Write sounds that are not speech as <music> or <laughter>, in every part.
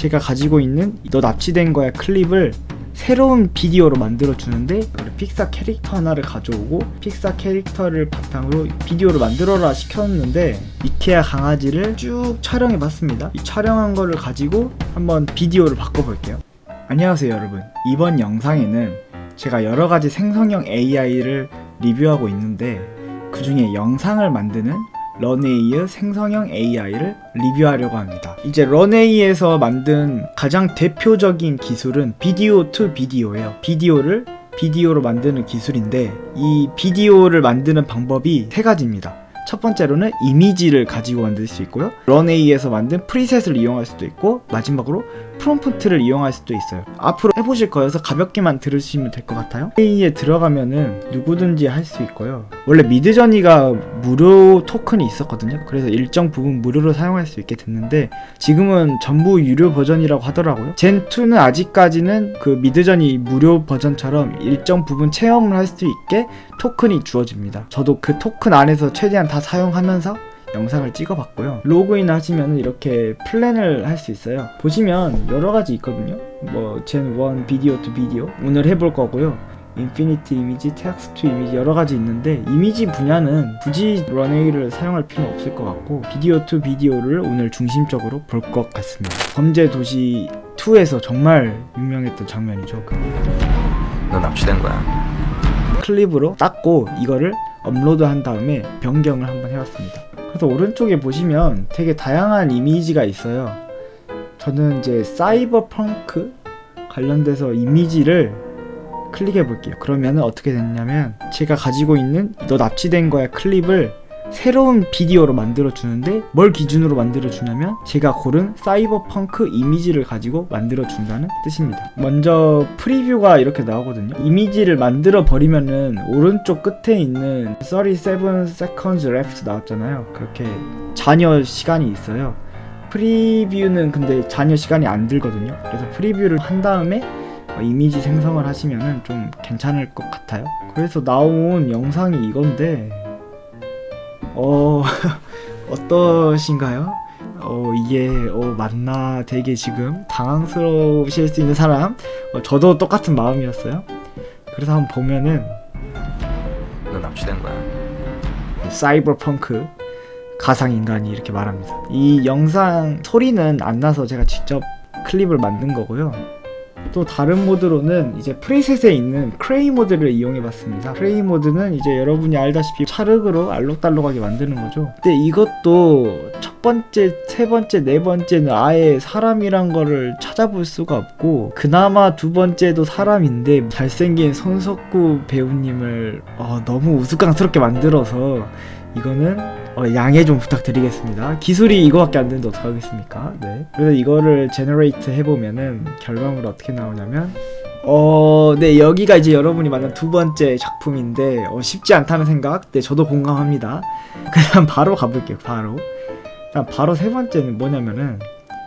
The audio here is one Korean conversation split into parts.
제가 가지고 있는 너 납치된 거야 클립을 새로운 비디오로 만들어 주는데 픽사 캐릭터 하나를 가져오고 픽사 캐릭터를 바탕으로 비디오를 만들어라 시켰는데 이케아 강아지를 쭉 촬영해 봤습니다. 이 촬영한 거를 가지고 한번 비디오를 바꿔 볼게요. 안녕하세요 여러분. 이번 영상에는 제가 여러 가지 생성형 AI를 리뷰하고 있는데 그 중에 영상을 만드는 런에이의 생성형 AI를 리뷰하려고 합니다. 이제 런에이에서 만든 가장 대표적인 기술은 비디오 투 비디오예요. 비디오를 비디오로 만드는 기술인데 이 비디오를 만드는 방법이 세 가지입니다. 첫 번째로는 이미지를 가지고 만들 수 있고요. 런에이에서 만든 프리셋을 이용할 수도 있고 마지막으로 프롬프트를 이용할 수도 있어요. 앞으로 해보실 거여서 가볍게만 들으시면 될 것 같아요. A에 들어가면은 누구든지 할 수 있고요. 원래 미드저니가 무료 토큰이 있었거든요. 그래서 일정 부분 무료로 사용할 수 있게 됐는데 지금은 전부 유료 버전이라고 하더라고요. 젠2는 아직까지는 그 미드저니 무료 버전처럼 일정 부분 체험을 할 수 있게 토큰이 주어집니다. 저도 그 토큰 안에서 최대한 다 사용하면서 영상을 찍어봤고요. 로그인 하시면 이렇게 플랜을 할 수 있어요. 보시면 여러 가지 있거든요. 뭐젠1 비디오 투 비디오 오늘 해볼 거고요. 인피니티 이미지, 텍스트 이미지 여러 가지 있는데 이미지 분야는 굳이 런웨이를 사용할 필요는 없을 것 같고 비디오 투 비디오를 오늘 중심적으로 볼 것 같습니다. 범죄 도시 2에서 정말 유명했던 장면이죠. 그너 납치된 거야. 클립으로 땄고 이거를 업로드한 다음에 변경을 한번 해봤습니다. 그래서 오른쪽에 보시면 되게 다양한 이미지가 있어요. 저는 이제 사이버 펑크 관련돼서 이미지를 클릭해 볼게요. 그러면 어떻게 됐냐면 제가 가지고 있는 너 납치된 거야 클립을 새로운 비디오로 만들어 주는데 뭘 기준으로 만들어 주냐면 제가 고른 사이버 펑크 이미지를 가지고 만들어 준다는 뜻입니다. 먼저 프리뷰가 이렇게 나오거든요. 이미지를 만들어 버리면은 오른쪽 끝에 있는 37 seconds left 나왔잖아요. 그렇게 잔여 시간이 있어요. 프리뷰는 근데 잔여 시간이 안 들거든요. 그래서 프리뷰를 한 다음에 어, 이미지 생성을 하시면은 좀 괜찮을 것 같아요. 그래서 나온 영상이 이건데 어 <laughs> 어떠신가요? 어 이게 어 맞나 되게 지금 당황스러우실 수 있는 사람 어, 저도 똑같은 마음이었어요. 그래서 한번 보면은 너 납치된 거야. 사이버펑크 가상 인간이 이렇게 말합니다. 이 영상 소리는 안 나서 제가 직접 클립을 만든 거고요. 또 다른 모드로는 이제 프리셋에 있는 크레이 모드를 이용해 봤습니다. 크레이 모드는 이제 여러분이 알다시피 찰흙으로 알록달록하게 만드는 거죠. 근데 이것도 첫 번째, 세 번째, 네 번째는 아예 사람이란 거를 찾아볼 수가 없고 그나마 두 번째도 사람인데 잘생긴 손석구 배우님을 어, 너무 우스꽝스럽게 만들어서 이거는 어, 양해 좀 부탁드리겠습니다. 기술이 이거밖에 안 되는데 어떡하겠습니까? 네. 그래서 이거를 제너레이트 해보면은 결과물이 어떻게 나오냐면 어, 네, 여기가 이제 여러분이 만난 두 번째 작품인데, 어, 쉽지 않다는 생각, 네, 저도 공감합니다. <laughs> 그냥 바로 가볼게요, 바로. 그냥 바로 세 번째는 뭐냐면은,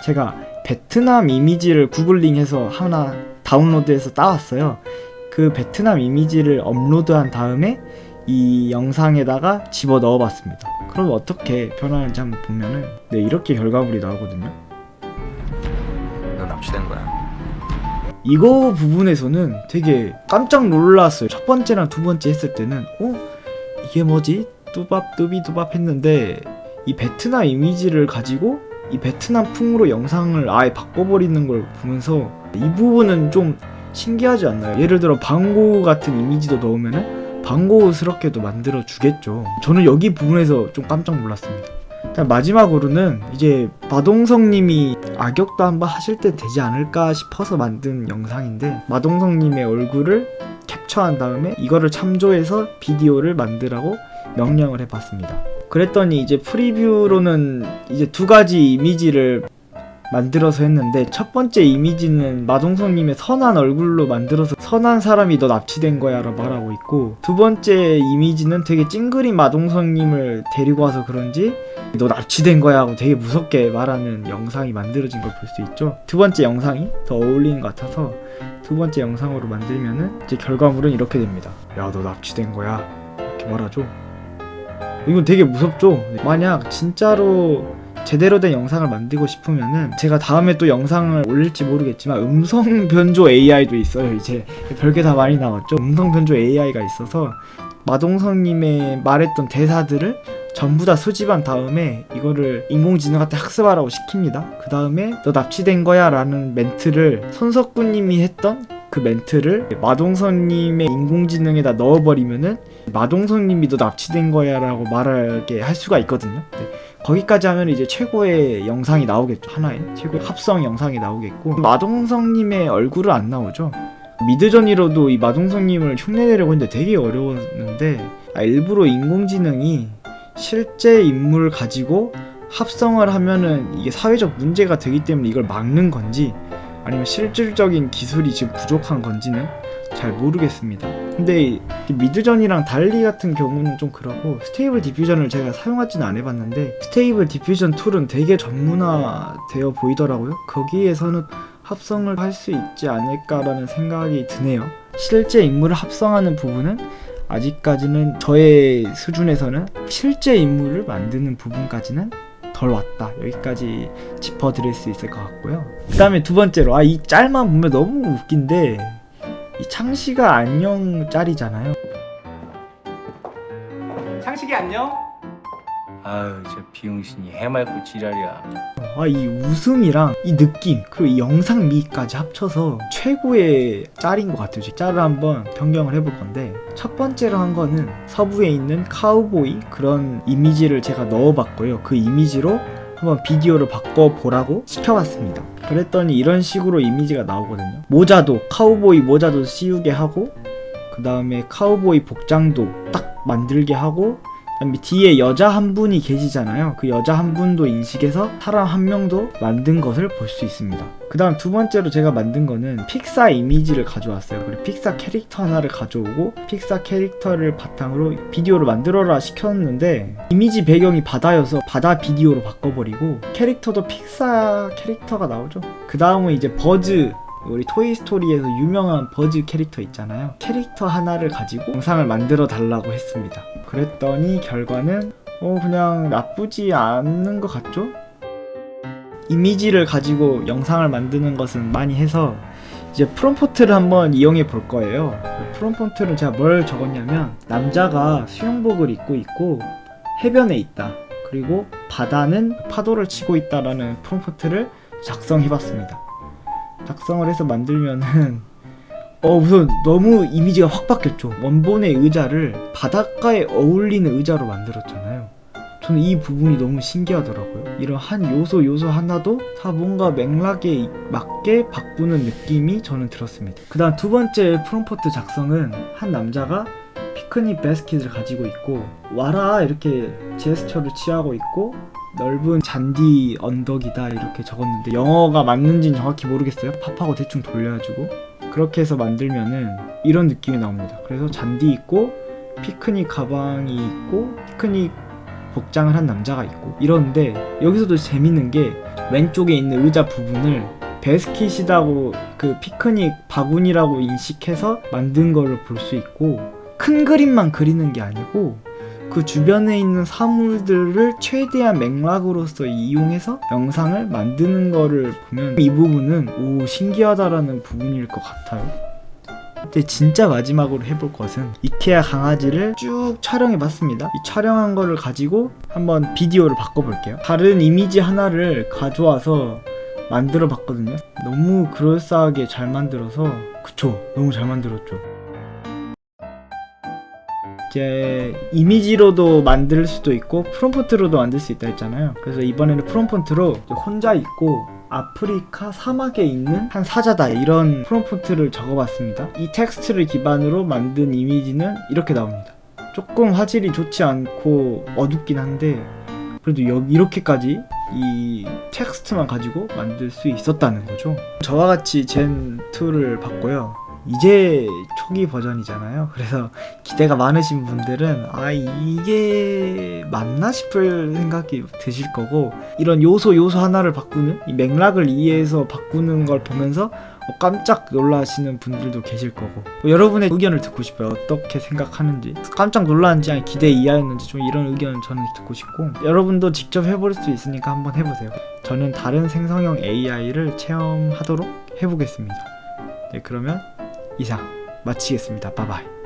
제가 베트남 이미지를 구글링해서 하나 다운로드해서 따왔어요. 그 베트남 이미지를 업로드한 다음에 이 영상에다가 집어 넣어봤습니다. 그럼 어떻게 변하는지 한번 보면은, 네, 이렇게 결과물이 나오거든요. 너 납치된 거야. 이거 부분에서는 되게 깜짝 놀랐어요. 첫 번째랑 두 번째 했을 때는 어 이게 뭐지? 뚜밥 뚜비뚜밥 했는데 이 베트남 이미지를 가지고 이 베트남 풍으로 영상을 아예 바꿔버리는 걸 보면서 이 부분은 좀 신기하지 않나요? 예를 들어 방고 같은 이미지도 넣으면은 방고스럽게도 만들어 주겠죠. 저는 여기 부분에서 좀 깜짝 놀랐습니다. 마지막으로는 이제 마동석님이 악역도 한번 하실 때 되지 않을까 싶어서 만든 영상인데 마동석님의 얼굴을 캡처한 다음에 이거를 참조해서 비디오를 만들라고 명령을 해봤습니다. 그랬더니 이제 프리뷰로는 이제 두 가지 이미지를 만들어서 했는데 첫 번째 이미지는 마동석님의 선한 얼굴로 만들어서 선한 사람이 너 납치된 거야 라고 말하고 있고 두 번째 이미지는 되게 찡그린 마동석님을 데리고 와서 그런지 너 납치된 거야 하고 되게 무섭게 말하는 영상이 만들어진 걸 볼 수 있죠. 두 번째 영상이 더 어울리는 것 같아서 두 번째 영상으로 만들면은 이제 결과물은 이렇게 됩니다. 야 너 납치된 거야 이렇게 말하죠. 이건 되게 무섭죠. 만약 진짜로 제대로 된 영상을 만들고 싶으면은 제가 다음에 또 영상을 올릴지 모르겠지만 음성 변조 AI도 있어요. 이제 별게 다 많이 나왔죠. 음성 변조 AI가 있어서 마동석님의 말했던 대사들을 전부 다 수집한 다음에 이거를 인공지능한테 학습하라고 시킵니다. 그 다음에 너 납치된 거야 라는 멘트를 손석구님이 했던 그 멘트를 마동석님의 인공지능에다 넣어버리면은 마동석님이 너 납치된 거야 라고 말하게 할 수가 있거든요. 네. 거기까지 하면 이제 최고의 영상이 나오겠죠. 하나의 최고의 합성 영상이 나오겠고 마동석님의 얼굴은 안 나오죠. 미드전이로도 이 마동석님을 흉내내려고 했는데 되게 어려웠는데 아, 일부러 인공지능이 실제 인물을 가지고 합성을 하면은 이게 사회적 문제가 되기 때문에 이걸 막는 건지 아니면 실질적인 기술이 지금 부족한 건지는 잘 모르겠습니다. 근데 이 미드전이랑 달리 같은 경우는 좀 그러고 스테이블 디퓨전을 제가 사용하지는 안 해봤는데 스테이블 디퓨전 툴은 되게 전문화되어 보이더라고요. 거기에서는 합성을 할 수 있지 않을까라는 생각이 드네요. 실제 인물을 합성하는 부분은 아직까지는 저의 수준에서는 실제 인물을 만드는 부분까지는 덜 왔다. 여기까지 짚어드릴 수 있을 것 같고요. 그 다음에 두 번째로, 아, 이 짤만 보면 너무 웃긴데, 이 창시가 안녕 짤이잖아요. 창식이 안녕? 아유 저 비용신이 해맑고 지랄이야 아, 이 웃음이랑 이 느낌, 그리고 이 영상 미까지 합쳐서 최고의 짤인 것 같아요. 제 짤을 한번 변경을 해볼 건데, 첫 번째로 한 거는 서부에 있는 카우보이 그런 이미지를 제가 넣어봤고요. 그 이미지로 한번 비디오를 바꿔보라고 시켜봤습니다. 그랬더니 이런 식으로 이미지가 나오거든요. 모자도, 카우보이 모자도 씌우게 하고, 그 다음에 카우보이 복장도 딱 만들게 하고, 뒤에 여자 한 분이 계시잖아요. 그 여자 한 분도 인식해서 사람 한 명도 만든 것을 볼 수 있습니다. 그 다음 두 번째로 제가 만든 거는 픽사 이미지를 가져왔어요. 그리고 픽사 캐릭터 하나를 가져오고 픽사 캐릭터를 바탕으로 비디오를 만들어라 시켰는데 이미지 배경이 바다여서 바다 비디오로 바꿔버리고 캐릭터도 픽사 캐릭터가 나오죠. 그 다음은 이제 버즈 우리 토이스토리에서 유명한 버즈 캐릭터 있잖아요. 캐릭터 하나를 가지고 영상을 만들어 달라고 했습니다. 그랬더니 결과는 어 그냥 나쁘지 않는 것 같죠? 이미지를 가지고 영상을 만드는 것은 많이 해서 이제 프롬포트를 한번 이용해 볼 거예요. 프롬포트를 제가 뭘 적었냐면 남자가 수영복을 입고 있고 해변에 있다. 그리고 바다는 파도를 치고 있다라는 프롬포트를 작성해 봤습니다. 작성을 해서 만들면은 어 우선 너무 이미지가 확 바뀌었죠. 원본의 의자를 바닷가에 어울리는 의자로 만들었잖아요. 저는 이 부분이 너무 신기하더라고요. 이런 한 요소 요소 하나도 다 뭔가 맥락에 맞게 바꾸는 느낌이 저는 들었습니다. 그 다음 두 번째 프롬포트 작성은 한 남자가 피크닉 바스켓을 가지고 있고 와라 이렇게 제스처를 취하고 있고 넓은 잔디 언덕이다 이렇게 적었는데 영어가 맞는지는 정확히 모르겠어요. 팝하고 대충 돌려가지고 그렇게 해서 만들면은 이런 느낌이 나옵니다. 그래서 잔디 있고 피크닉 가방이 있고 피크닉 복장을 한 남자가 있고 이런데 여기서도 재밌는 게 왼쪽에 있는 의자 부분을 베스킷이라고 그 피크닉 바구니라고 인식해서 만든 거를 볼수 있고 큰 그림만 그리는 게 아니고 그 주변에 있는 사물들을 최대한 맥락으로서 이용해서 영상을 만드는 거를 보면 이 부분은 오 신기하다라는 부분일 것 같아요. 근데 진짜 마지막으로 해볼 것은 이케아 강아지를 쭉 촬영해 봤습니다. 이 촬영한 거를 가지고 한번 비디오를 바꿔볼게요. 다른 이미지 하나를 가져와서 만들어 봤거든요. 너무 그럴싸하게 잘 만들어서 그쵸 너무 잘 만들었죠. 이제 이미지로도 만들 수도 있고 프롬프트로도 만들 수 있다 했잖아요. 그래서 이번에는 프롬프트로 혼자 있고 아프리카 사막에 있는 한 사자다 이런 프롬프트를 적어봤습니다. 이 텍스트를 기반으로 만든 이미지는 이렇게 나옵니다. 조금 화질이 좋지 않고 어둡긴 한데 그래도 여기 이렇게까지 이 텍스트만 가지고 만들 수 있었다는 거죠. 저와 같이 젠 2를 봤고요. 이제 초기 버전이잖아요. 그래서 기대가 많으신 분들은 아 이게 맞나 싶을 생각이 드실 거고 이런 요소 요소 하나를 바꾸는 이 맥락을 이해해서 바꾸는 걸 보면서 뭐 깜짝 놀라시는 분들도 계실 거고. 뭐 여러분의 의견을 듣고 싶어요. 어떻게 생각하는지. 깜짝 놀랐는지 아니 기대 이하였는지 좀 이런 의견 저는 듣고 싶고 여러분도 직접 해볼 수 있으니까 한번 해보세요. 저는 다른 생성형 AI를 체험하도록 해보겠습니다. 네 그러면 이상 마치겠습니다. 바이바이